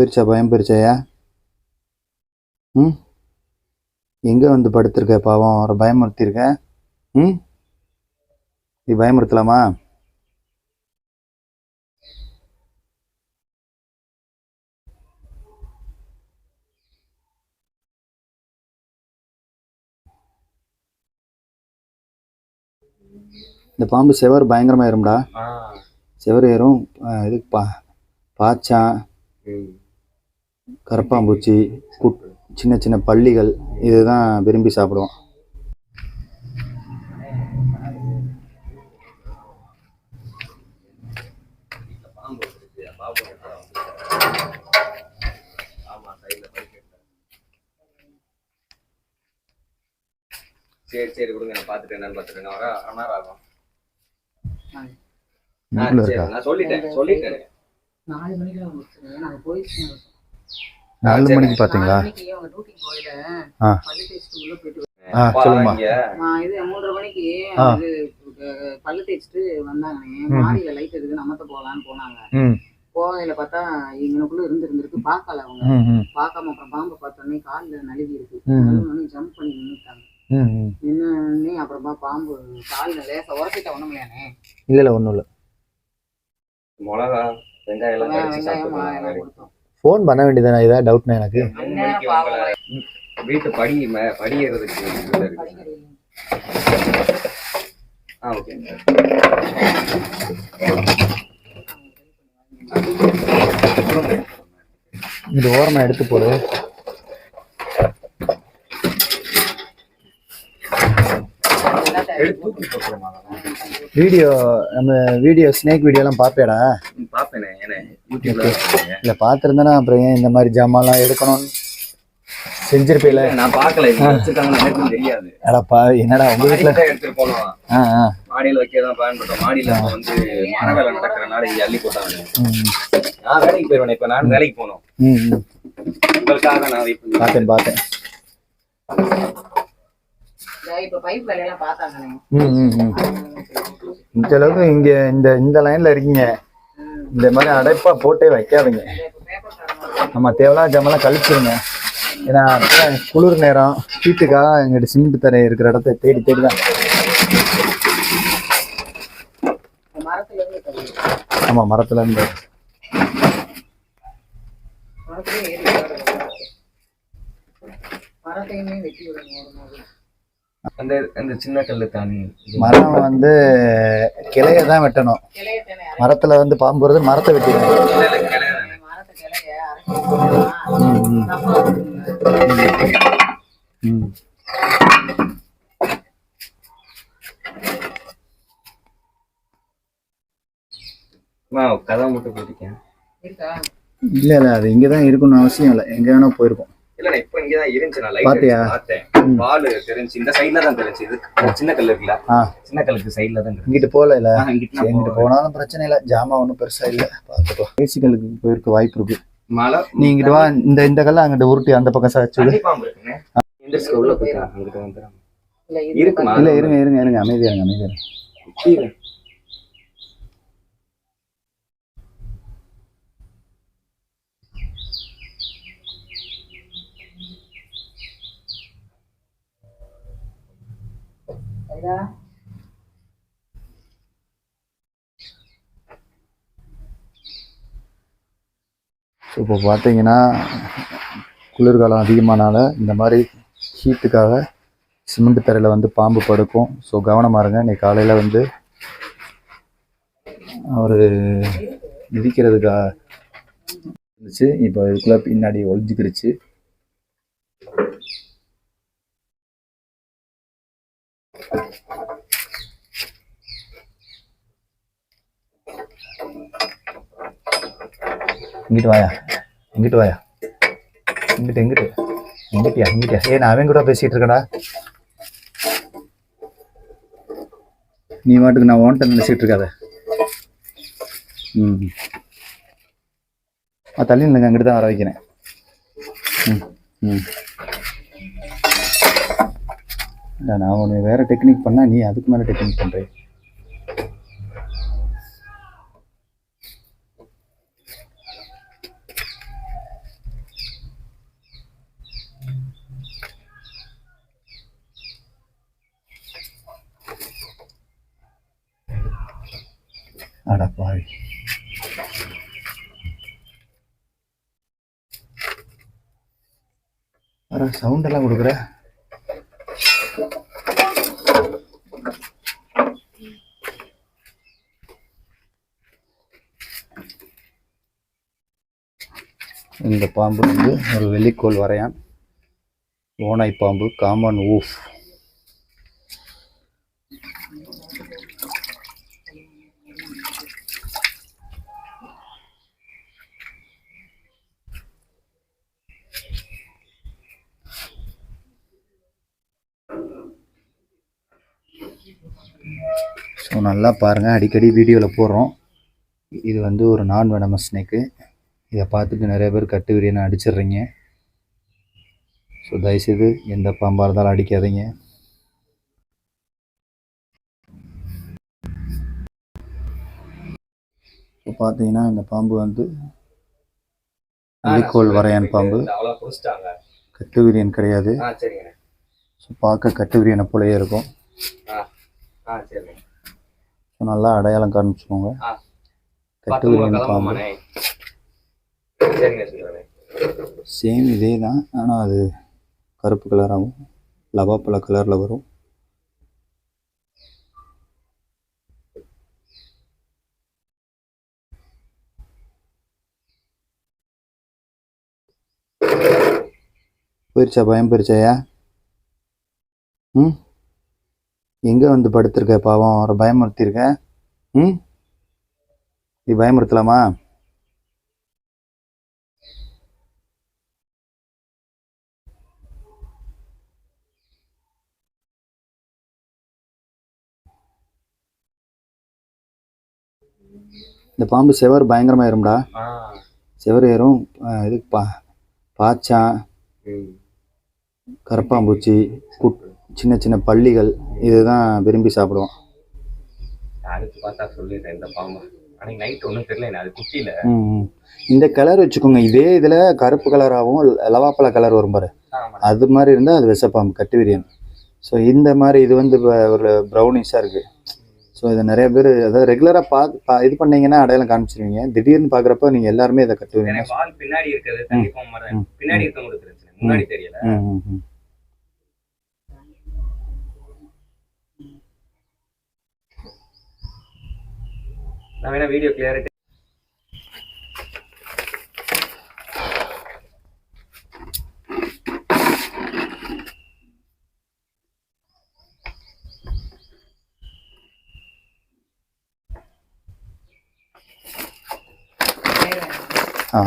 போயிருச்சா? பயம் போயிருச்சாயா ம்? எங்கே வந்து படுத்திருக்க பாவம்? அவரை பயமுறுத்திருக்க ம்? நீ பயமுறுத்தலாமா? இந்த பாம்பு செவர் பயங்கரமாயிரும்டா ஆ. செவர் ஏறும் இது பா பாச்சான். கரப்பாம்பூச்சி குட் சின்ன சின்ன பள்ளிகள் இதுதான் விரும்பி சாப்பிடுவோம். சரி சரி கொடுங்க. நான் பார்த்துட்டு என்னன்னு பார்த்துட்டு நான் வர அரை நேரம் ஆகும். நான் சொல்லிட்டேன் சொல்லிட்டேன். நாலு மணிக்கெல்லாம் முடிச்சிருங்க. நாங்கள் போயிடுச்சு நாலு. மணிக்கு பார்த்தீங்களா ஆ. ஆ சொல்லுமா இது மூன்றரை மணிக்கு ஆ. இது அஹ், பல்லு தேய்ச்சிட்டு வந்தாங்கண்ணே. மாடியில லைட் இருக்குது நம்மத்த போகலான்னு போனாங்க. ம். போகையில பார்த்தா இங்கனுக்குள்ள இருந்து இருந்திருக்கு பார்க்கல அவங்க. பார்க்காம அப்புறம் பாம்பை பார்த்தோன்னே காலில் நழுவி இருக்கு. ஜம்ப் பண்ணி நின்றுட்டாங்க நின்னுனே அப்புறமா பாம்பு காலில் லேசா உரசிட்ட ஒண்ணுமில்லையானே இல்லை இல்லை ஒன்றும் இல்லை. மிளகா வெங்காயம் எல்லாம் கொடுத்தோம். ஃபோன் பண்ண வேண்டியதானே ஏதாவது டவுட்னா எனக்கு? வீட்டு படி மே- படி ஏறதுக்கு இதுல இருக்கு. படிக்கிறது ஆ ஓகே இது ஓரமாக எடுத்து போடு. வீடியோ நம்ம வீடியோ ஸ்னேக் வீடியோலாம் பார்ப்பேடா. பாப்பேனே. இல்லை பார்த்துருந்தேன்னா அப்புறம் ஏன் இந்த மாதிரி ஜாமான்லாம் எடுக்கணும்னு செஞ்சிருப்பீல நான் பார்க்கல. எனக்கும் தெரியாது. அடப்பா என்னடா உங்க வீட்டில் மாடியில தான் எடுத்துட்டு போனோம். ஆ ஆ. மாடியில வைக்கதான் பயன்பட்டோம் மாடியில வந்து மர வேலை நடக்கிறனால இங்க அள்ளி போட்டாங்க. ம் நான் வேலைக்கு போயிருவேன் இப்ப நான் வேலைக்கு போனோம். உங்களுக்காக நான் வெயிட் பார்த்தேன் பார்த்தேன். இந்த அளவுக்கு இங்க இந்த இந்த லைன்ல இருக்கீங்க. இந்த மாதிரி அடைப்பா போட்டே வைக்காதீங்க. நம்ம தேவையில்லாத ஜாமெல்லாம் கழிச்சிருங்க. ஏன்னா குளிர் நேரம். ஹீட்டுக்காக எங்கிட்ட சிமெண்ட் தரை இருக்கிற இடத்த தேடி தேடி தான். மரத்துல இருந்து தள்ளி ஆமா மரத்துல இருந்து. மரத்திலே ஏறி உட்காருங்க. மரத்தையுமே வெட்டி விடுங்க ஒரு மாதிரி அந்த அந்த சின்ன கல்லு தானி? மரம் வந்து கிளைய தான் வெட்டணும். மரத்துல வந்து பாம்பு வருது மரத்தை வெட்டிடுங்க. கதை மட்டும் போட்டிருக்கேன் இல்ல இல்ல அது இங்கதான் இருக்கணும்னு அவசியம் இல்லை. எங்க வேணா போயிருக்கும். இல்ல நான் இப்ப இங்கதான் இருந்துச்சு. நான் லைட் பாத்தியா? பார்த்தேன். பால் தெரிஞ்சு இந்த சைடுல தான் தெரிஞ்சு. இது சின்ன கல்லு இருக்குல்ல. சின்ன கல்லுக்கு சைடுல தான் இங்கிட்டு போல இல்ல? இங்கிட்டு. போனாலும் பிரச்சனை இல்லை. ஜாமான் ஒன்றும் பெருசா இல்லை. பார்த்துக்கோ பேசிகளுக்கு போயிருக்க வாய்ப்பு இருக்கு. மழை நீ இங்கிட்டு வா. இந்த இந்த கல்ல அங்கிட்டு உருட்டி அந்த பக்கம் சாச்சு உள்ள போயிடலாம் அங்கிட்டு வந்துடும்? இல்ல இருங்க. இருங்க இருங்க அமைதியா இருங்க அமைதியா இருங்க. ஸோ இப்போ பார்த்தீங்கன்னா குளிர்காலம் அதிகமானால இந்த மாதிரி ஹீட்டுக்காக சிமெண்ட் தரையில் வந்து பாம்பு படுக்கும். ஸோ கவனமாக இருங்க. இன்றைக்கி காலையில் வந்து அவர் மிதிக்கிறதுக்காக இருந்துச்சு. இப்போ இதுக்குள்ளே பின்னாடி ஒளிஞ்சிக்கிருச்சு. இங்கிட்டு வாயா. இங்கிட்டு வாயா. இங்கிட்டு எங்கிட்டு இங்கிட்டியா இங்கிட்டியா. ஏ நான் அவன் கூட பேசிட்டு இருக்கடா நீ மாட்டுக்கு நான் ஓன்ட்ட நினைச்சிட்டு இருக்காத. ம். ஆ தள்ளி நில்லுங்க அங்கிட்டு தான் வர வைக்கிறேன். ம் ம். இல்லை நான் உன்னை வேறு டெக்னிக் பண்ணால் நீ அதுக்கு மேலே டெக்னிக் பண்ணுறேன் அட பாவி வர சவுண்ட் எல்லாம் கொடுக்குற? இந்த பாம்பு வந்து ஒரு வெள்ளிக்கோள் வரையான். ஓனாய் பாம்பு காமன் ஊஃப் ஸோ நல்லா பாருங்கள் அடிக்கடி வீடியோவில் போடுறோம். இது வந்து ஒரு நான் வெனமஸ் ஸ்னேக்கு இதை பார்த்துட்டு நிறைய பேர் கட்டு விரியனை அடிச்சிடுறீங்க? ஸோ தயவுசெய்து எந்த பாம்பாக இருந்தாலும் அடிக்காதீங்க. இப்போ பார்த்தீங்கன்னா இந்த பாம்பு வந்து வெள்ளிக்கோள் வரையான் பாம்பு. அவ்வளோ குடிச்சிட்டாங்க கட்டு விரியன் கிடையாது. ஸோ பார்க்க கட்டு விரியனை போலயே இருக்கும். ஆ நல்லா அடையாளம் காமிச்சுக்கோங்க கட்டு பாம்பு சேம் இதே தான் ஆனால் அது கருப்பு கலராகவும் லவாப்பழ கலரில் வரும். போயிருச்சா பயம் போயிருச்சாயா ம்? எங்கே வந்து படுத்திருக்க பாவம்? அவரை பயமுறுத்திருக்க? ம்? நீ பயமுறுத்தலாமா? இந்த பாம்பு செவர் பயங்கரமாயிரும்டா ஆ. செவர் ஏறும் இது பா பாச்சான் ம். கரப்பாம்பூச்சி குட் சின்ன சின்ன பள்ளிகள் இதுதான் விரும்பி சாப்பிடுவோம். அடுத்து பார்த்தா சொல்லிடுறேன் இந்த பாம்பு. நைட் ஒன்றும் தெரியல அது குட்டியில. இந்த கலர் வச்சுக்கோங்க இதே இதில் கருப்பு கலராகவும் லவாப்பழ கலர் வரும் பாரு. அது மாதிரி இருந்தால் அது விஷப்பாம்பு கட்டுவிரியன் ஸோ இந்த மாதிரி இது வந்து ஒரு ப்ரௌனிஷாக இருக்குது ஸோ இதை நிறைய பேர் அதாவது ரெகுலராக பா பா- இது பண்ணீங்கன்னா அடையாளம் காமிச்சிருவீங்க திடீர்னு பார்க்குறப்ப நீங்கள் எல்லாருமே இதை கட்டுவீங்க பின்னாடி இருக்கிறது. பின்னாடி இருக்கவங்களுக்கு தெரிஞ்சு முன்னாடி தெரியல ம் ம் ம் நான் வேணா வீடியோ கிளியாரிட்டி வேற ஆ.